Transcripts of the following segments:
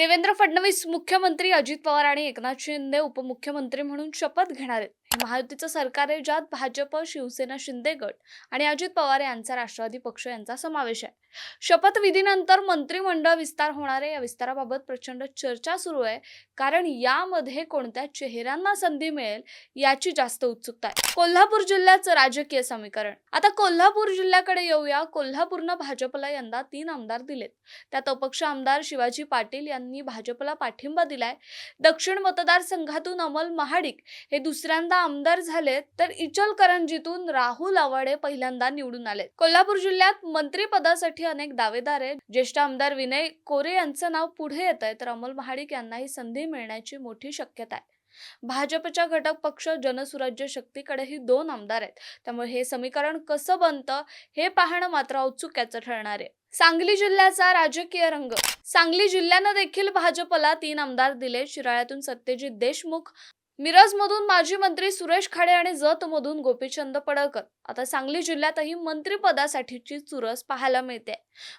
देवेंद्र फडणवीस मुख्यमंत्री अजित पवार आणि एकनाथ शिंदे उपमुख्यमंत्री म्हणून शपथ घेणार आहेत. महायुतीचं सरकार आहे ज्यात भाजप शिवसेना शिंदे गट आणि अजित पवार यांचा राष्ट्रवादी पक्ष यांचा समावेश आहे. शपथविधीनंतर मंत्रिमंडळ विस्तार होणार आहे. या विस्ताराबाबत प्रचंड चर्चा सुरू आहे. कारण यामध्ये कोणत्या चेहऱ्यांना संधी मिळेल याची जास्त उत्सुकता आहे. कोल्हापूर जिल्ह्याचं राजकीय समीकरण. आता कोल्हापूर जिल्ह्याकडे येऊया. कोल्हापूरनं भाजपला यंदा तीन आमदार दिलेत. त्यात अपक्ष आमदार शिवाजी पाटील यांनी भाजपला पाठिंबा दिलाय. दक्षिण मतदारसंघातून अमल महाडिक हे दुसऱ्यांदा आमदार झालेत तर इचलकरंजीतून राहुल आवाडे पहिल्यांदा निवडून आले. कोल्हापूर जिल्ह्यात मंत्रीपदासाठी अनेक दावेदार आहेत. ज्येष्ठ आमदार विनय कोरे यांचं नाव पुढे येत आहे तर अमोल महाडिक यांनाही संधी मिळण्याची मोठी शक्यता आहे. भाजपच्या घटक पक्ष जनसुराज्य शक्तीकडेही दोन आमदार आहेत. त्यामुळे हे समीकरण कसं बनतं हे पाहणं मात्र औत्सुक्याचं ठरणार आहे. सांगली जिल्ह्याचा राजकीय रंग. सांगली जिल्ह्यानं देखील भाजपला तीन आमदार दिले. शिराळ्यातून सत्यजित देशमुख मिरजमधून माजी मंत्री सुरेश खाडे आणि जतमधून गोपीचंद पडळकर. आता सांगली जिल्ह्यातही मंत्रिपदासाठीची चुरस पाहायला मिळते.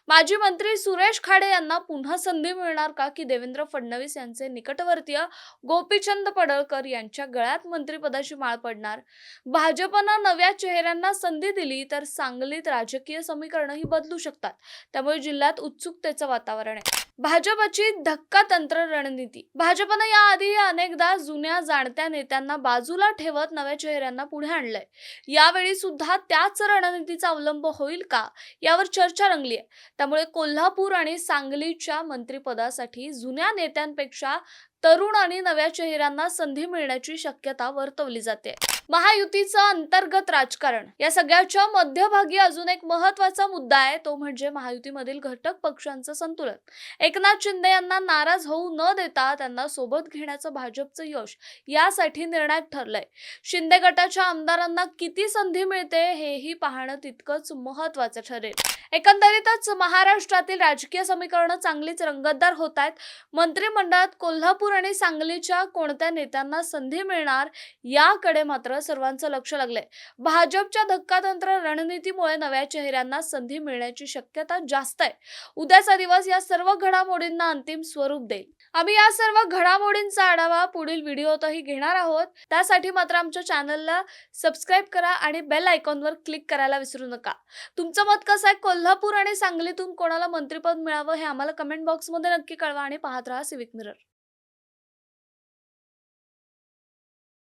माजी मंत्री सुरेश खाडे यांना पुन्हा संधी मिळणार का की देवेंद्र फडणवीस यांचे निकटवर्तीय गोपीचंद पडळकर यांच्या गळ्यात मंत्रिपदाची माळ पडणार? भाजपनं नव्या चेहऱ्यांना संधी दिली तर सांगलीत राजकीय समीकरणही बदलू शकतात. त्यामुळे जिल्ह्यात उत्सुकतेचं वातावरण आहे. भाजपची धक्का तंत्र रणनीती. भाजपनं याआधी अनेकदा जुन्या जाणत्या नेत्यांना बाजूला ठेवत नव्या चेहऱ्यांना पुढे आणलंय. यावेळी सुद्धा त्याच रणनीतीचा अवलंब होईल का? यावर चर्चा रंगली आहे त्यामुळे कोल्हापूर आणि सांगलीच्या मंत्रिपदासाठी जुन्या नेत्यांपेक्षा तरुण आणि नव्या चेहऱ्यांना संधी मिळण्याची शक्यता वर्तवली जाते. महायुतीचं अंतर्गत राजकारण. या सगळ्याच्या मध्यभागी अजून एक महत्त्वाचा मुद्दा आहे तो म्हणजे महायुतीमधील घटक पक्षांचं संतुलन. एकनाथ शिंदे यांना नाराज होऊ न देता त्यांना सोबत घेण्याचं भाजपचं यश यासाठी निर्णायक ठरलंय. शिंदे गटाच्या आमदारांना किती संधी मिळते हेही पाहणं तितकंच महत्वाचं ठरेल. एकंदरीतच महाराष्ट्रातील राजकीय समीकरणं चांगलीच रंगतदार होत आहेत मंत्रिमंडळात कोल्हापूर आणि सांगलीच्या कोणत्या नेत्यांना संधी मिळणार याकडे मात्र सर्वांचं लक्ष लागलंय. भाजपच्या धक्कातंत्र रणनीतीमुळे नव्या चेहऱ्यांना संधी मिळण्याची शक्यता जास्त आहे. उद्याचा दिवस या सर्व घडामोडींना अंतिम स्वरूप देईल. आम्ही या सर्व घडामोडींचा आढावा पुढील व्हिडिओतही घेणार आहोत. त्यासाठी मात्र आमच्या चॅनलला सबस्क्राईब करा आणि बेल आयकॉनवर क्लिक करायला विसरू नका. तुमचं मत कसं आहे? कोल्हापूर आणि सांगलीतून कोणाला मंत्रिपद मिळावं हे आम्हाला कमेंट बॉक्समध्ये नक्की कळवा आणि पाहत राहा सिविक मिरर.